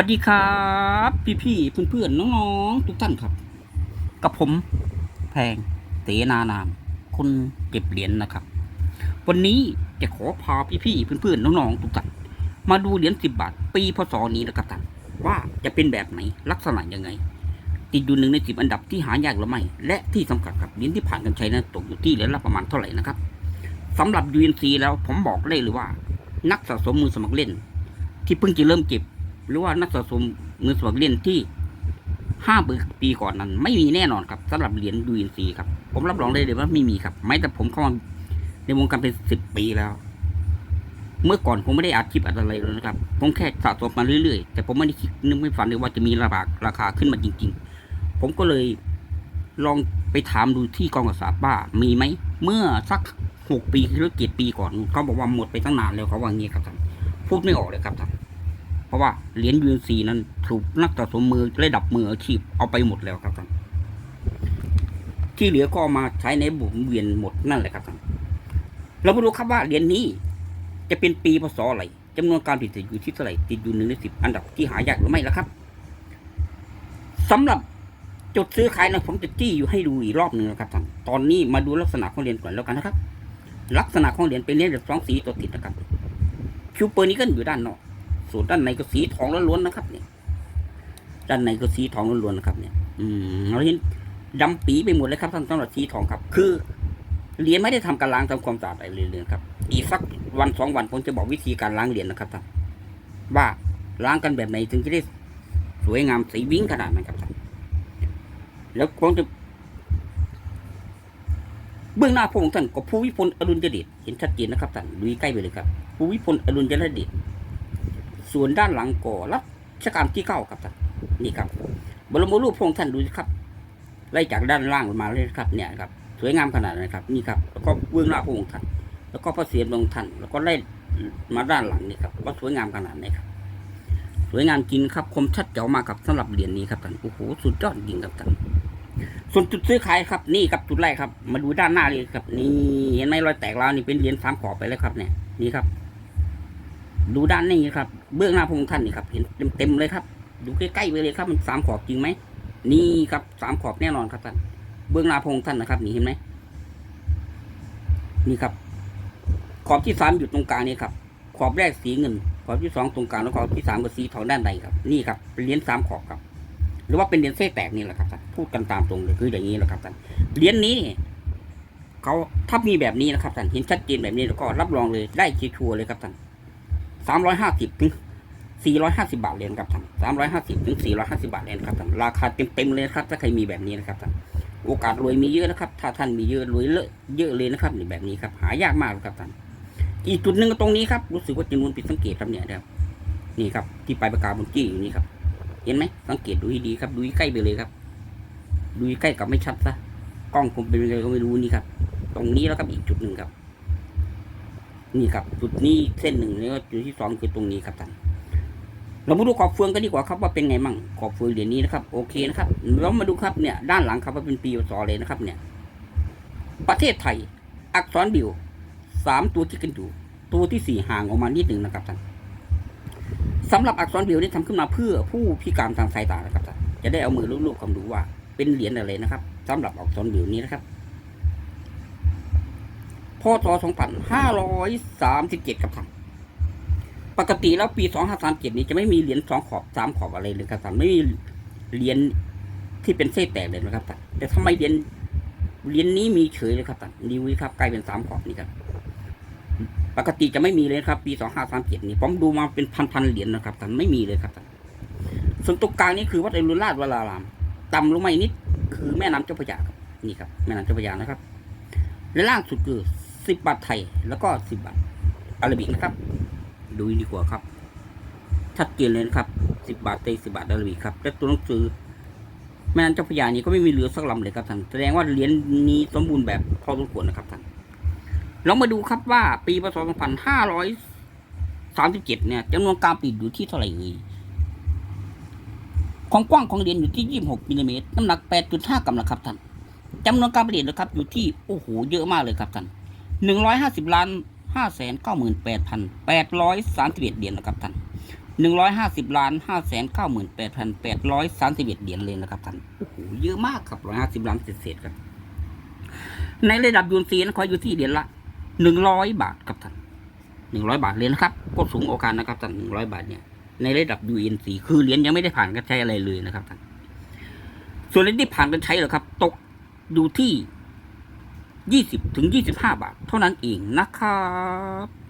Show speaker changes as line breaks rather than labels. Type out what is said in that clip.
วัสดีครับ พี่ๆเพื่อนๆน้องๆ ทุกท่านครับ กับผมแพงเตนานาม คนเก็บเหรียญนะครับ วันนี้จะขอพาพี่ๆเพื่อนๆน้องๆ ทุกท่านมาดูเหรียญสิบบาท ปีพศนี้นะครับท่านว่าจะเป็นแบบไหนลักษณะยังไง ติดอยู่หนึ่งในสิบอันดับที่หายากหรือไม่ และที่สำคัญครับเหรียญที่ผ่านการใช้นั้นตกอยู่ที่เหรียญละประมาณเท่าไหร่นะครับสำหรับ UNC แล้วผมบอกเลยเลยว่า นักสะสมมือสมัครเล่น ที่เพิ่งจะเริ่มเก็บ หรือว่านักสะสมมือสมัครเล่นที่ห้าปีก่อนนั้น ไม่มีแน่นอนครับสำหรับเหรียญ UNC ครับ ผมรับรองได้เลยว่าไม่มีครับแม้แต่ผมเข้ามาในวงการเป็นสิบปีแล้ว เมื่อก่อนผมไม่ได้อัดคลิปอะไรเลยนะครับ ผมแค่สะสมมาเรื่อยๆ แต่ผมไม่ได้คิดนึกไม่ฝันเลยว่าจะมีราคาดราคาขึ้นมาจริง ๆ ผมก็เลยลองไปถามดูที่กองกษาบ้ามีไหม เมื่อสักหกปีหรือเจ็ดปีก่อนเขาบอกว่าหมดไปตั้งนานแล้วเขาว่างี้ครับท่านพูดไม่ออกเลยครับท่าน เพราะว่าเหรียญยูนซีนั้นถูกนักสะสมมือระดับมืออาชีพเอาไปหมดแล้วครับท่านที่เหลือก็มาใช้ในบุ่มเวียนหมดนั่นแหละครับท่านเรามาดูครับว่าเหรียญนี้ จะเป็นปีพศอะไรจำนวนการติดอยู่ที่เท่าไหร่ติดอยู่หนึ่งในสิบอันดับที่หายากหรือไม่ล้วครับสำหรับจุดซื้อขายนะผมจะจี้อยู่ให้ดูอีกรอบหนึ่งนะครับท่านตอนนี้มาดูลักษณะของเหรียญก่อนแล้วกันนะครับ ลักษณะของเหรียญเป็นเหรียญแบบสองสีตัวติดนะครับคิวเปอร์นี้ก็อยู่ด้านนอก ส่วนด้านในก็สีทองล้วนๆนะครับ เนี่ย ด้านในก็สีทองล้วนๆนะครับ เนี่ย อืมเราเห็นดำปีไปหมดเลยครับท่านสำหรับสีทองครับ คือเหรียญไม่ได้ทำการล้างทำความสะอาดอะไรเลยนะครับ อีกสักวันสองวันผมจะบอกวิธีการล้างเหรียญนะครับท่านว่าล้างกันแบบไหนถึงจะได้สวยงามสีวิ่งขนาดนั้นครับท่านแล้วผมจะเบื้องหน้าพระองค์ท่านก็ภูวิพลอดุลยเดชเห็นชัดเจนนะครับท่านดูใกล้ไปเลยครับภูวิพลอดุลยเดช ส่วนด้านหลังก็รัชกาลที่เก้าครับท่านนี่ครับ บรมรูปพระองค์ท่านดูสิครับ ไล่จากด้านล่างลงมาเลยครับ เนี่ยครับ สวยงามขนาดนั้ครับ นี่ครับ แล้วก็เบื้องหน้าพระองค์ท่าน แล้วก็พระเศียรพระองค์ท่าน แล้วก็ไล่มาด้านหลังนี่ครับว่าสวยงามขนาดไหนครับ สวยงามจริงครับ คมชัดเจ๋วมากครับสำหรับเหรียญนี้ครับท่านโอ้โหสุดยอดจริงครับท่านส่วนจุดซื้อขายครับ นี่ครับจุดแรกครับ มาดูด้านหน้าเลยครับ นี่เห็นไหมรอยแตกแล้วนี่เป็นเหรียญสามขอบไปแล้วครับ เนี่ยนี่ครับ ดูด้านนี้ครับ เบื้องหน้าพระองค์ท่านนี่ครับ เห็นเต็มๆเลยครับ ดูใกล้ๆไปเลยครับ มันสามขอบจริงไหม นี่ครับสามขอบแน่นอนครับท่าน เบื้องหน้าพระองค์ท่านนะครับนี่เห็นไหม นี่ครับ ขอบที่สามอยู่ตรงกลางนี่ครับ ขอบแรกสีเงิน ขอบที่สองตรงกลางแล้วขอบที่สามก็สีทองด้านในครับ นี่ครับเป็นเหรียญสามขอบครับ หรือว่าเป็นเหรียญเส้แตกนี่แหละครับท่าน พูดกันตามตรงเลยคืออย่างนี้แหละครับท่าน เหรียญนี้เขาถ้ามีแบบนี้นะครับท่าน เห็นชัดเจนแบบนี้แล้วก็รับรองเลยได้ชัวร์ๆเลยครับท่าน สามร้อยห้าสิบถึงสี่ร้อยห้าสิบาทเหรียญครับท่านสามร้อยห้าสิบถึงสี่ร้อยห้าสิบาทเหรียญครับท่านราคาเต็มๆเลยครับ ถ้าใครมีแบบนี้นะครับท่านโอกาสรวยมีเยอะนะครับ ถ้าท่านมีเยอะรวยเลอะเยอะเลยนะครับนี่แบบนี้ครับ หายากมากครับท่านอีกจุดหนึ่งตรงนี้ครับรู้สึกว่าจำนวนผิดสังเกตครับเนี่ยนะครับนี่ครับ ที่ปลายปากกาบนจี้อยู่นี่ครับ เห็นไหมสังเกตดูให้ดีครับ ดูใกล้ไปเลยครับ ดูใกล้กับไม่ชัดซะกล้องผมเป็นยังไงก็ไม่รู้นี่ครับ ตรงนี้แล้วครับอีกจุดหนึ่งครับ นี่ครับจุดนี้เส้นหนึ่งแล้วจุดที่สองคือตรงนี้ครับท่านเรามาดูขอบเฟืองกันดีกว่าครับว่าเป็นไงมั่งขอบเฟืองเหรียญนี้นะครับโอเคนะครับเรามาดูครับเนี่ยด้านหลังครับว่าเป็นปีศเลยนะครับเนี่ย ประเทศไทย อักษรบิวสามตัวที่กันอยู่ตัวที่สี่ห่างออกมานิดหนึ่งนะครับท่านสำหรับอักษรบิวนี่ทำขึ้นมาเพื่อผู้พิการทางสายตานะครับท่านจะได้เอามือลูบๆความดูว่าเป็นเหรียญอะไรนะครับสำหรับอักษรบิวนี้นะครับ พศ2537ครับท่านปกติแล้วปี 2537 นี้จะไม่มีเหรียญสองขอบสามขอบอะไรเลยครับท่านไม่มีเหรียญที่เป็นเส้นแตกเลยนะครับท่านแต่ทำไมเหรียญเหรียญนี้มีเฉยเลยครับท่านดีวิครับกลายเป็นสามขอบนี่ครับปกติจะไม่มีเลยครับ ปี 2537 นี่ผมดูมาเป็นพันๆเหรียญนะครับท่านไม่มีเลยครับท่านส่วนตรงกลางนี่คือวัดอรุณราชวรารามต่ำลงมาอีกนิดคือแม่น้ำเจ้าพระยาครับนี่ครับ แม่น้ำเจ้าพระยานะครับและล่างสุดคือ สิบบาทไทยแล้วก็สิบบาทอาราบิกนะครับ ดูดีกว่าครับ ชัดเจนเลยนะครับสิบบาทไทยสิบบาทอาราบิกครับและตัวหนังสือแม่น้ำเจ้าพระยานี่ก็ไม่มีเรือสักลำเลยครับท่านแสดงว่าเหรียญนี้สมบูรณ์แบบพอสมควรนะครับท่านเรามาดูครับว่าปีพศ2537 เนี่ยจำนวนการปิดอยู่ที่เท่าไหร่เอ่ยความกว้างของเหรียญอยู่ที่ 26มิลลิเมตรน้ำหนัก 8.5 กรัมนะครับท่านจำนวนการผลิตนะครับ อยู่ที่โอ้โหเยอะมากเลยครับท่าน 150ล้าน598,831เก้าหมื่นแปดพันแปดร้อยสามสิบเอ็ดเหรียญนะครับท่านหนึ่งร้อยห้าสิบล้านห้าแสนเก้าหมื่นแปดพันแปดร้อยสามสิบเอ็ดเหรียญเลยนะครับท่านโอ้โหเยอะมากครับร้อยห้าสิบล้านเศษๆครับ ในระดับยูนซีนะขออยู่ที่เหรียญละหนึ่งร้อยบาทครับท่านหนึ่งร้อยบาทเลยนะครับก็สูงโอกาสนะครับท่านหนึ่งร้อยบาทเนี่ยในระดับ UNC คือเหรียญยังไม่ได้ผ่านการใช้อะไรเลยนะครับท่านส่วนเหรียญที่ผ่านการใช้เหรอครับ ตกอยู่ที่ ยี่สิบถึงยี่สิบห้าบาท เท่านั้นเองนะครับ